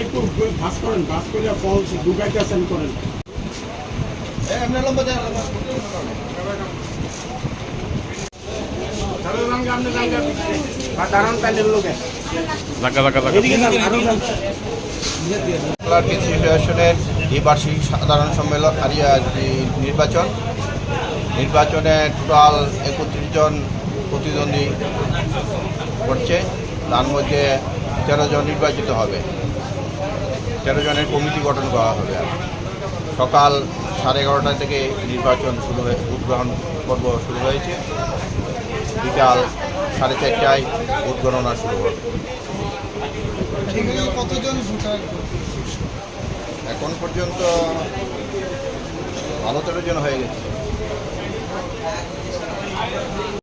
একটু ভাস করেন ভাস করে ফল ঢুকাইতে আসেন করেন। দাঁড়ান এই বার্ষিক সাধারণ সম্মেলন, আর নির্বাচন। নির্বাচনে টোটাল একত্রিশ জন প্রতিদ্বন্দ্বী করছে। তার মধ্যে তেরো জন নির্বাচিত হবে। তেরো জনের কমিটি গঠন করা হবে। সকাল সাড়ে এগারোটা থেকে নির্বাচন শুরু হয়ে ভোট গ্রহণ পর্ব শুরু হয়েছে। বিকাল সাড়ে চারটায় ভোট গণনা শুরু হবে। কতজন এখন পর্যন্ত ভালো তেরো জন হয়ে গেছে।